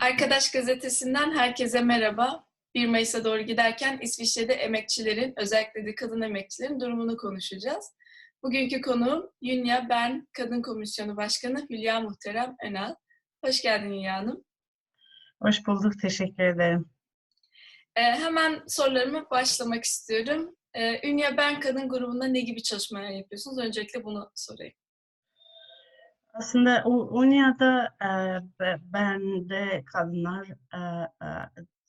Arkadaş Gazetesi'nden herkese merhaba. 1 Mayıs'a doğru giderken İsviçre'de emekçilerin, özellikle de kadın emekçilerin durumunu konuşacağız. Bugünkü konuğum Yunya Bern Kadın Komisyonu Başkanı Hülya Muhterem Önal. Hoş geldin Hülya Hanım. Hoş bulduk, teşekkür ederim. Ee, hemen sorularıma başlamak istiyorum. Ee, Ünya Bern Kadın grubunda ne gibi çalışmalar yapıyorsunuz? Öncelikle bunu sorayım. Aslında UNIA'da e, bende kadınlar e, e,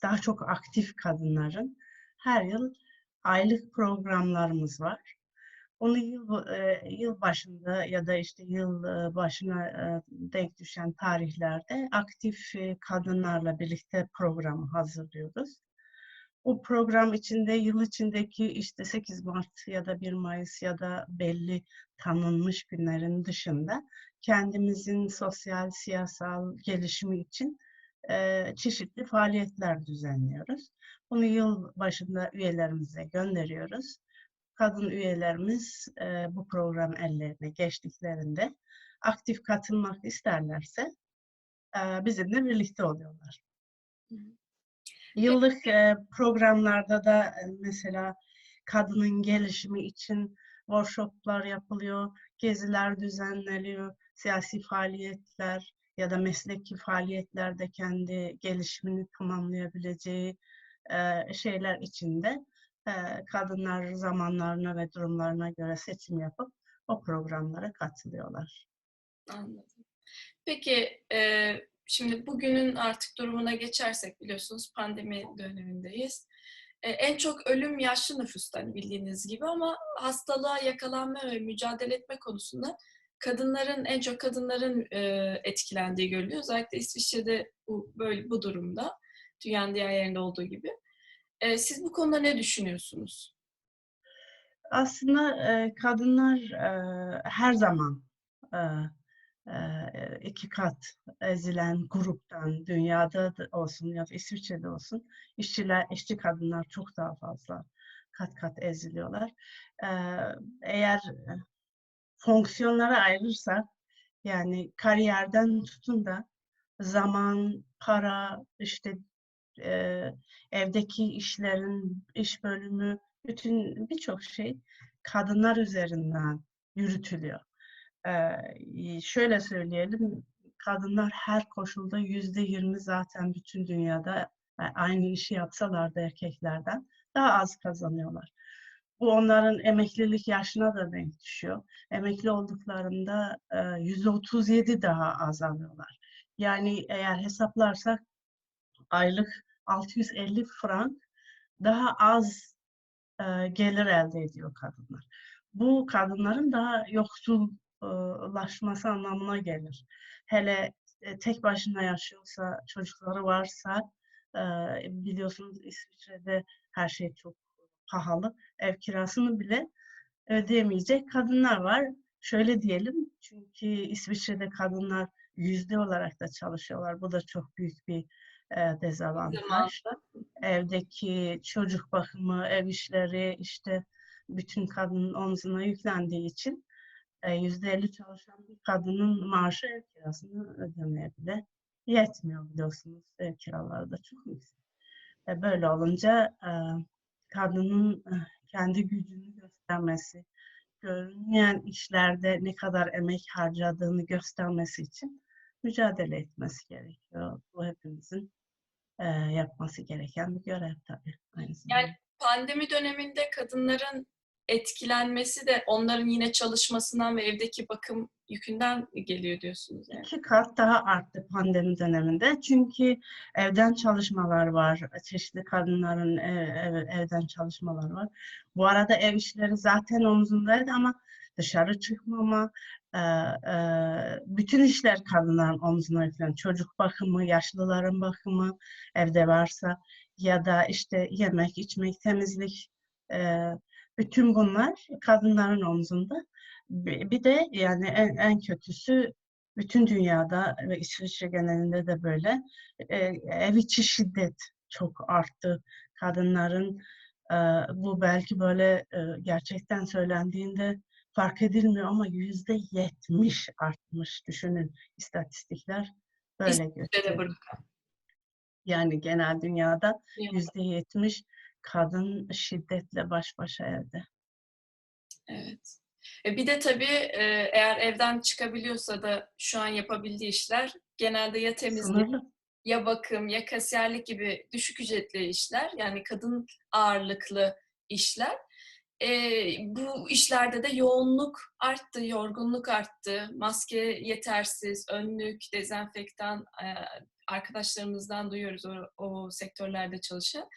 daha çok aktif kadınların her yıl aylık programlarımız var. Onu yıl, e, yıl başında ya da işte yıl e, başına e, denk düşen tarihlerde aktif e, kadınlarla birlikte programı hazırlıyoruz. O program içinde yıl içindeki işte 8 Mart ya da 1 Mayıs ya da belli tanınmış günlerin dışında kendimizin sosyal, siyasal gelişimi için e, çeşitli faaliyetler düzenliyoruz. Bunu yıl başında üyelerimize gönderiyoruz. Kadın üyelerimiz e, bu program ellerine geçtiklerinde aktif katılmak isterlerse e, bizimle birlikte oluyorlar. Yıllık e, programlarda da e, mesela kadının gelişimi için workshoplar yapılıyor, geziler düzenleniyor, siyasi faaliyetler ya da mesleki faaliyetlerde kendi gelişimini tamamlayabileceği e, şeyler içinde kadınlar zamanlarına ve durumlarına göre seçim yapıp o programlara katılıyorlar. Anladım. Peki şimdi bugünün artık durumuna geçersek biliyorsunuz pandemi dönemindeyiz. E, en çok ölüm yaşlı nüfustan bildiğiniz gibi ama hastalığa yakalanma ve mücadele etme konusunda kadınların en çok kadınların e, etkilendiği görülüyor. Özellikle İsviçre'de bu böyle bu durumda dünyanın diğer yerinde olduğu gibi. E, siz bu konuda ne düşünüyorsunuz? Aslında kadınlar her zaman iki kat ezilen gruptan dünyada olsun ya da İsviçre'de olsun işçiler, işçi kadınlar çok daha fazla kat kat eziliyorlar. Eğer fonksiyonlara ayırırsak yani kariyerden tutun da zaman, para, işte evdeki işlerin iş bölümü, bütün birçok şey kadınlar üzerinden yürütülüyor. E, şöyle söyleyelim, kadınlar her koşulda yüzde yirmi zaten bütün dünyada aynı işi yapsalar da erkeklerden daha az kazanıyorlar. Bu onların emeklilik yaşına da denk düşüyor. Emekli olduklarında yüzde otuz yedi daha az alıyorlar. Yani eğer hesaplarsak aylık 650 frank daha az gelir elde ediyor kadınlar. Bu kadınların daha yoksullaşması anlamına gelir. Hele tek başına yaşıyorsa, çocukları varsa biliyorsunuz İsviçre'de her şey çok pahalı. Ev kirasını bile ödeyemeyecek kadınlar var. Şöyle diyelim çünkü İsviçre'de kadınlar yüzde olarak da çalışıyorlar. Bu da çok büyük bir e, dezavantaj. Evdeki çocuk bakımı, ev işleri işte bütün kadının omzuna yüklendiği için yüzde elli çalışan bir kadının maaşı ev kirasını ödemeye bile yetmiyor biliyorsunuz. Ev kiraları da çok yüksek. E, böyle olunca e, kadının kendi gücünü göstermesi, görünmeyen işlerde ne kadar emek harcadığını göstermesi için mücadele etmesi gerekiyor. Bu hepimizin e, yapması gereken bir görev tabii. Aynı yani pandemi döneminde kadınların etkilenmesi de onların yine çalışmasından ve evdeki bakım yükünden geliyor diyorsunuz. Yani. İki kat daha arttı pandemi döneminde. Çünkü evden çalışmalar var. Çeşitli kadınların ev, ev, evden çalışmalar var. Bu arada ev işleri zaten omzundaydı ama dışarı çıkmama, e, e, bütün işler kadınların omzuna yüklenen. Çocuk bakımı, yaşlıların bakımı evde varsa ya da işte yemek, içmek, temizlik, e, bütün bunlar kadınların omzunda. Bir de yani en, en kötüsü bütün dünyada ve İsviçre genelinde de böyle e, ev içi şiddet çok arttı. Kadınların e, bu belki böyle e, gerçekten söylendiğinde fark edilmiyor ama yüzde yetmiş artmış düşünün istatistikler böyle gösteriyor. Yani genel dünyada Ya, yüzde yetmiş kadın şiddetle baş başa evde. Evet. E, bir de tabii e, eğer evden çıkabiliyorsa da şu an yapabildiği işler genelde ya temizlik, Sınırlı. ya bakım, ya kasiyerlik gibi düşük ücretli işler. Yani kadın ağırlıklı işler. E, bu işlerde de yoğunluk arttı, yorgunluk arttı. Maske yetersiz, önlük, dezenfektan e, arkadaşlarımızdan duyuyoruz o, o sektörlerde çalışan.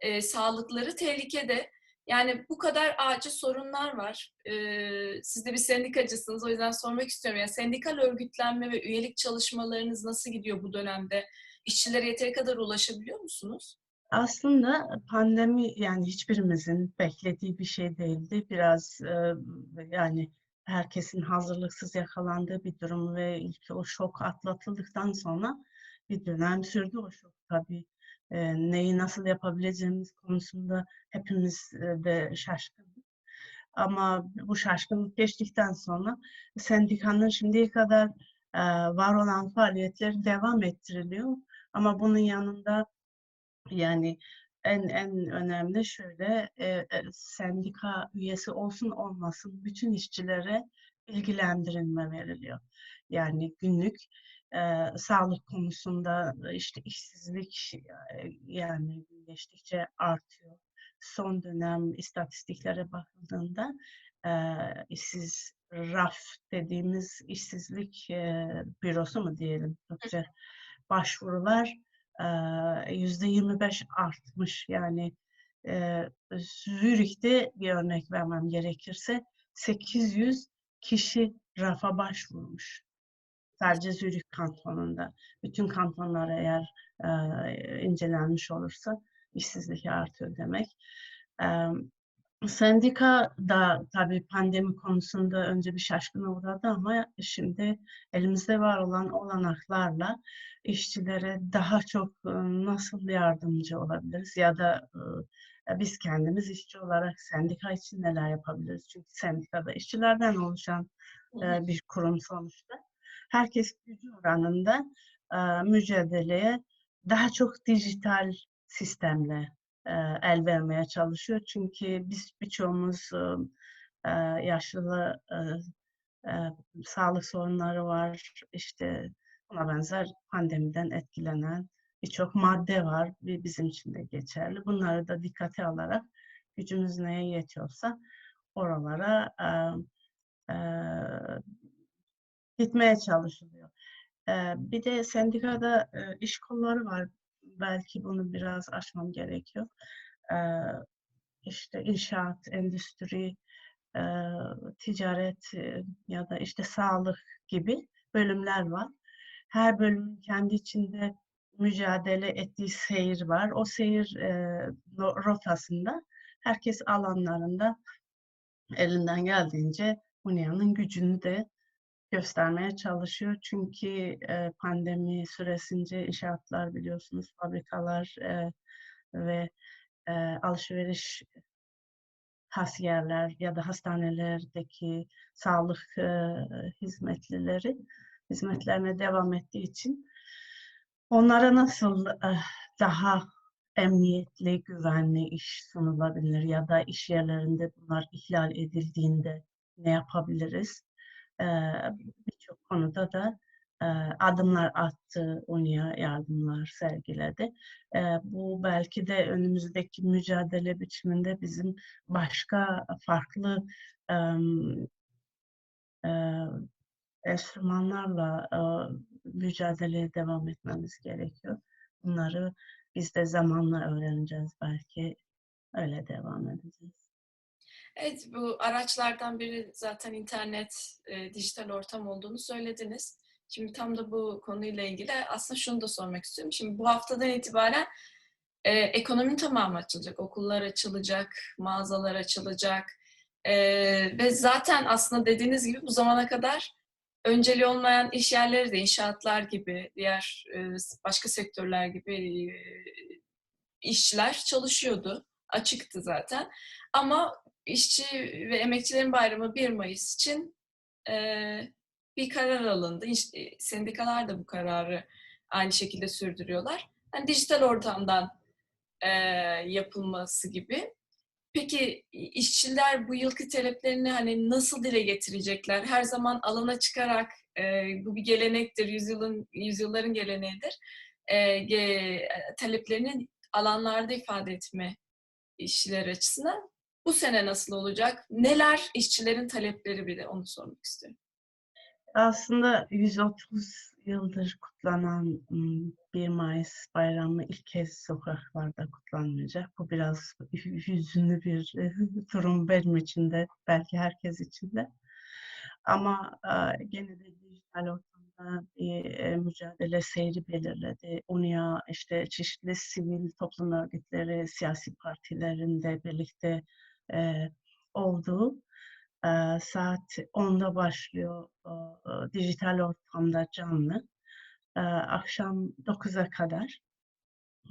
E, sağlıkları tehlikede. Yani bu kadar acil sorunlar var. Ee, siz de bir sendikacısınız. O yüzden sormak istiyorum. Yani sendikal örgütlenme ve üyelik çalışmalarınız nasıl gidiyor bu dönemde? İşçilere yeteri kadar ulaşabiliyor musunuz? Aslında pandemi yani hiçbirimizin beklediği bir şey değildi. Biraz e, yani herkesin hazırlıksız yakalandığı bir durum ve ilk o şok atlatıldıktan sonra bir dönem sürdü o şok tabii. E, neyi nasıl yapabileceğimiz konusunda hepimiz e, de şaşkındık. Ama bu şaşkınlık geçtikten sonra sendikanın şimdiye kadar e, var olan faaliyetleri devam ettiriliyor. Ama bunun yanında yani en en önemli şöyle e, e, sendika üyesi olsun olmasın bütün işçilere bilgilendirilme veriliyor. Yani günlük e, sağlık konusunda işte işsizlik yani geçtikçe artıyor. Son dönem istatistiklere bakıldığında e, işsiz RAF dediğimiz işsizlik e, bürosu mu diyelim Türkçe başvurular yüzde 25 artmış yani e, Zürih'te bir örnek vermem gerekirse 800 kişi rafa başvurmuş. Sadece Zürih kantonunda. Bütün kantonlar eğer e, incelenmiş olursa işsizlik artıyor demek. E, Sendika da tabii pandemi konusunda önce bir şaşkına uğradı ama şimdi elimizde var olan olanaklarla işçilere daha çok e, nasıl yardımcı olabiliriz ya da e, biz kendimiz işçi olarak sendika için neler yapabiliriz? Çünkü sendikada işçilerden oluşan e, bir kurum sonuçta. Herkes gücü oranında mücadeleye daha çok dijital sistemle el vermeye çalışıyor. Çünkü biz birçoğumuz yaşlı sağlık sorunları var. İşte buna benzer pandemiden etkilenen birçok madde var. Bizim için de geçerli. Bunları da dikkate alarak gücümüz neye yetiyorsa oralara gitmeye çalışılıyor. Bir de sendikada iş kolları var belki bunu biraz aşmam gerekiyor. İşte inşaat, endüstri, ticaret ya da işte sağlık gibi bölümler var. Her bölümün kendi içinde mücadele ettiği seyir var. O seyir rotasında herkes alanlarında elinden geldiğince Unya'nın gücünü de göstermeye çalışıyor. Çünkü e, pandemi süresince inşaatlar biliyorsunuz, fabrikalar e, ve e, alışveriş hasiyerler ya da hastanelerdeki sağlık e, hizmetlileri hizmetlerine devam ettiği için onlara nasıl e, daha emniyetli, güvenli iş sunulabilir ya da iş yerlerinde bunlar ihlal edildiğinde ne yapabiliriz? Birçok konuda da adımlar attı, UNİA yardımlar sergiledi. Bu belki de önümüzdeki mücadele biçiminde bizim başka farklı enstrümanlarla mücadeleye devam etmemiz gerekiyor. Bunları biz de zamanla öğreneceğiz belki. Öyle devam edeceğiz. Evet, bu araçlardan biri zaten internet, e, dijital ortam olduğunu söylediniz. Şimdi tam da bu konuyla ilgili aslında şunu da sormak istiyorum. Şimdi bu haftadan itibaren e, ekonominin tamamı açılacak. Okullar açılacak, mağazalar açılacak. E, ve zaten aslında dediğiniz gibi bu zamana kadar önceli olmayan iş yerleri de inşaatlar gibi, diğer e, başka sektörler gibi e, işçiler çalışıyordu. Açıktı zaten. Ama İşçi ve Emekçilerin Bayramı 1 Mayıs için e, bir karar alındı. İşte, sendikalar da bu kararı aynı şekilde sürdürüyorlar. hani dijital ortamdan e, yapılması gibi. Peki işçiler bu yılki taleplerini hani nasıl dile getirecekler? Her zaman alana çıkarak e, bu bir gelenektir, yüzyılın yüzyılların geleneğidir. E, ge, taleplerini alanlarda ifade etme işçiler açısından. Bu sene nasıl olacak? Neler işçilerin talepleri bir de onu sormak istiyorum. Aslında 130 yıldır kutlanan 1 Mayıs bayramı ilk kez sokaklarda kutlanmayacak. Bu biraz hüzünlü bir durum benim için de, belki herkes için de. Ama gene de dijital ortamda bir mücadele seyri belirledi. UNIA işte çeşitli sivil toplum örgütleri, siyasi partilerin de birlikte olduğu saat 10'da başlıyor dijital ortamda canlı. Akşam 9'a kadar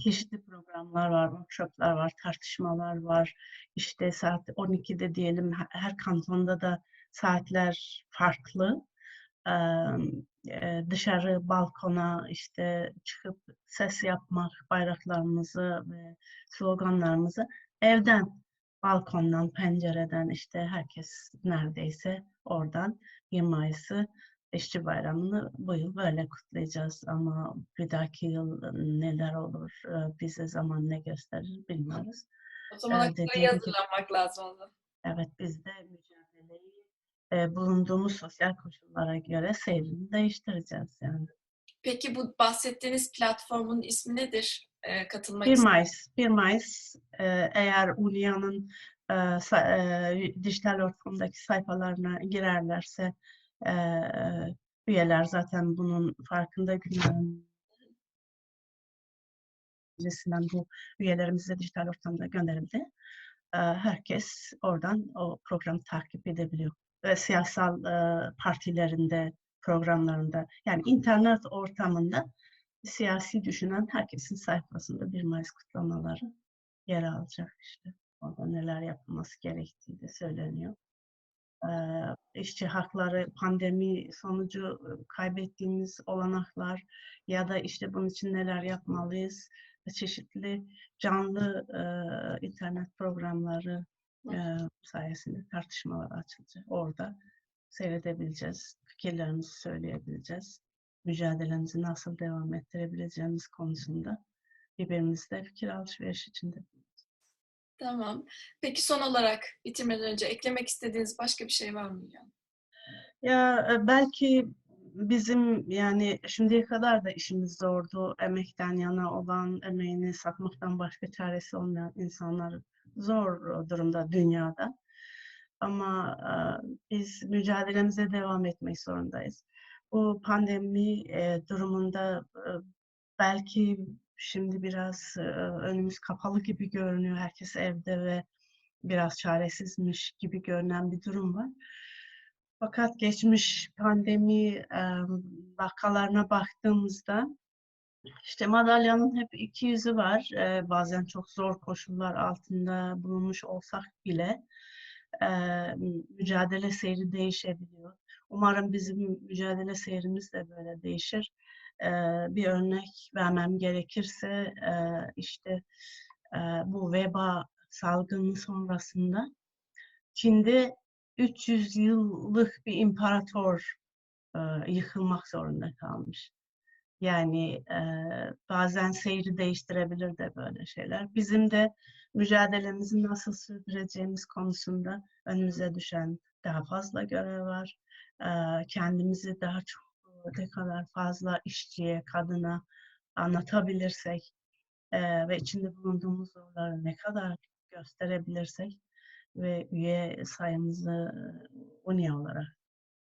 çeşitli programlar var, workshoplar var, tartışmalar var. İşte saat 12'de diyelim her kantonda da saatler farklı. Dışarı balkona işte çıkıp ses yapmak, bayraklarımızı ve sloganlarımızı evden balkondan, pencereden işte herkes neredeyse oradan 1 Mayıs'ı İşçi Bayramı'nı bu yıl böyle kutlayacağız ama bir dahaki yıl neler olur bize zaman ne gösterir bilmiyoruz. O zaman ee, hazırlanmak lazım o zaman. Evet biz de mücadeleyi e, bulunduğumuz sosyal koşullara göre seyrini değiştireceğiz yani. Peki bu bahsettiğiniz platformun ismi nedir? E, katılmak 1 Mayıs. 1 Mayıs e, eğer Ulya'nın e, e, dijital ortamdaki sayfalarına girerlerse e, üyeler zaten bunun farkında günlerin öncesinden bu üyelerimize dijital ortamda gönderildi. E, herkes oradan o programı takip edebiliyor. Ve siyasal e, partilerinde, programlarında yani internet ortamında siyasi düşünen herkesin sayfasında 1 Mayıs kutlamaları yer alacak işte. Orada neler yapılması gerektiği de söyleniyor. Ee, işçi hakları, pandemi sonucu kaybettiğimiz olanaklar ya da işte bunun için neler yapmalıyız, çeşitli canlı e, internet programları e, sayesinde tartışmalar açılacak. Orada seyredebileceğiz, fikirlerimizi söyleyebileceğiz mücadelemizi nasıl devam ettirebileceğimiz konusunda birbirimizle fikir alışveriş içinde. Tamam. Peki son olarak bitirmeden önce eklemek istediğiniz başka bir şey var mı? Ya e, belki bizim yani şimdiye kadar da işimiz zordu. Emekten yana olan emeğini satmaktan başka çaresi olmayan insanlar zor durumda dünyada. Ama e, biz mücadelemize devam etmek zorundayız bu pandemi e, durumunda e, belki şimdi biraz e, önümüz kapalı gibi görünüyor. Herkes evde ve biraz çaresizmiş gibi görünen bir durum var. Fakat geçmiş pandemi e, vakalarına baktığımızda işte madalyanın hep iki yüzü var. E, bazen çok zor koşullar altında bulunmuş olsak bile e, mücadele seyri değişebiliyor. Umarım bizim mücadele seyrimiz de böyle değişir. Ee, bir örnek vermem gerekirse e, işte e, bu veba salgını sonrasında Çin'de 300 yıllık bir imparator e, yıkılmak zorunda kalmış. Yani e, bazen seyri değiştirebilir de böyle şeyler. Bizim de mücadelemizi nasıl sürdüreceğimiz konusunda önümüze düşen daha fazla görev var kendimizi daha çok ne kadar fazla işçiye, kadına anlatabilirsek ve içinde bulunduğumuz zorları ne kadar gösterebilirsek ve üye sayımızı UNİA olarak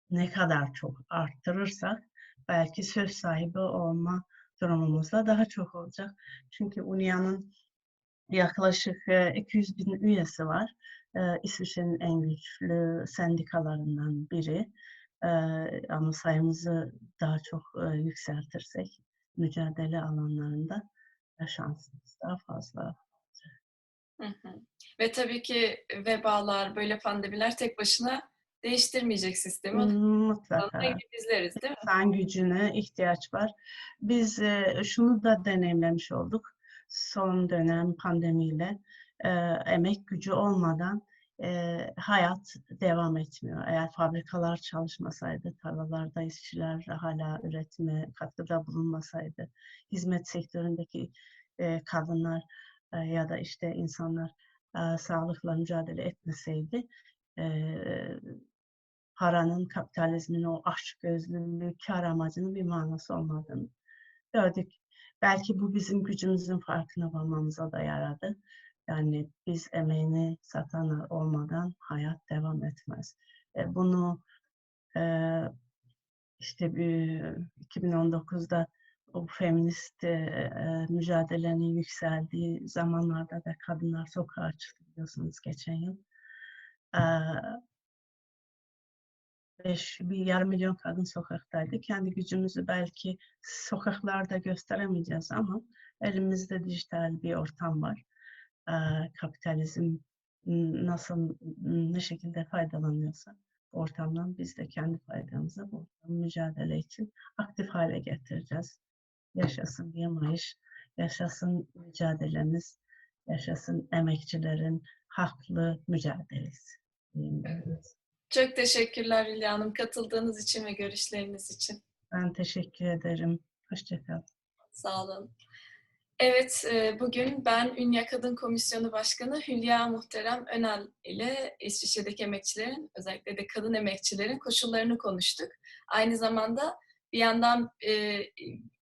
ne kadar çok arttırırsak belki söz sahibi olma durumumuz da daha çok olacak. Çünkü UNİA'nın yaklaşık 200 bin üyesi var. İsviçre'nin en güçlü sendikalarından biri. Ama sayımızı daha çok yükseltirsek mücadele alanlarında şansımız daha fazla Hı hı. Ve tabii ki vebalar, böyle pandemiler tek başına değiştirmeyecek sistemi. Mutlaka. izleriz değil mi? insan gücüne ihtiyaç var. Biz e, şunu da deneyimlemiş olduk. Son dönem pandemiyle e, emek gücü olmadan e, hayat devam etmiyor. Eğer fabrikalar çalışmasaydı, tarlalarda işçiler hala üretime katkıda bulunmasaydı, hizmet sektöründeki e, kadınlar e, ya da işte insanlar e, sağlıkla mücadele etmeseydi, e, paranın, kapitalizmin o açgözlülüğü, kar amacının bir manası olmadığını gördük. Belki bu bizim gücümüzün farkına varmamıza da yaradı. Yani biz emeğini satanlar olmadan hayat devam etmez. E, bunu e, işte bir 2019'da o feminist e, e, mücadelenin yükseldiği zamanlarda da kadınlar sokağa çıktı biliyorsunuz geçen yıl. E, beş, bir yarım milyon kadın sokaktaydı. Kendi gücümüzü belki sokaklarda gösteremeyeceğiz ama elimizde dijital bir ortam var. Ee, kapitalizm nasıl, ne şekilde faydalanıyorsa ortamdan biz de kendi faydamıza bu mücadele için aktif hale getireceğiz. Yaşasın yamayış, yaşasın mücadelemiz, yaşasın emekçilerin haklı mücadelesi. ben. Çok teşekkürler Hülya Hanım katıldığınız için ve görüşleriniz için. Ben teşekkür ederim. Hoşçakal. Sağ olun. Evet, e, bugün ben Ünye Kadın Komisyonu Başkanı Hülya Muhterem Önal ile İsviçre'deki emekçilerin, özellikle de kadın emekçilerin koşullarını konuştuk. Aynı zamanda bir yandan e,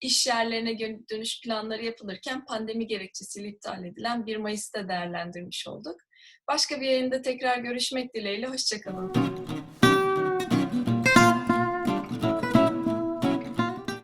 iş yerlerine dönüş planları yapılırken pandemi gerekçesiyle iptal edilen 1 Mayıs'ta değerlendirmiş olduk. Başka bir yayında tekrar görüşmek dileğiyle, hoşçakalın.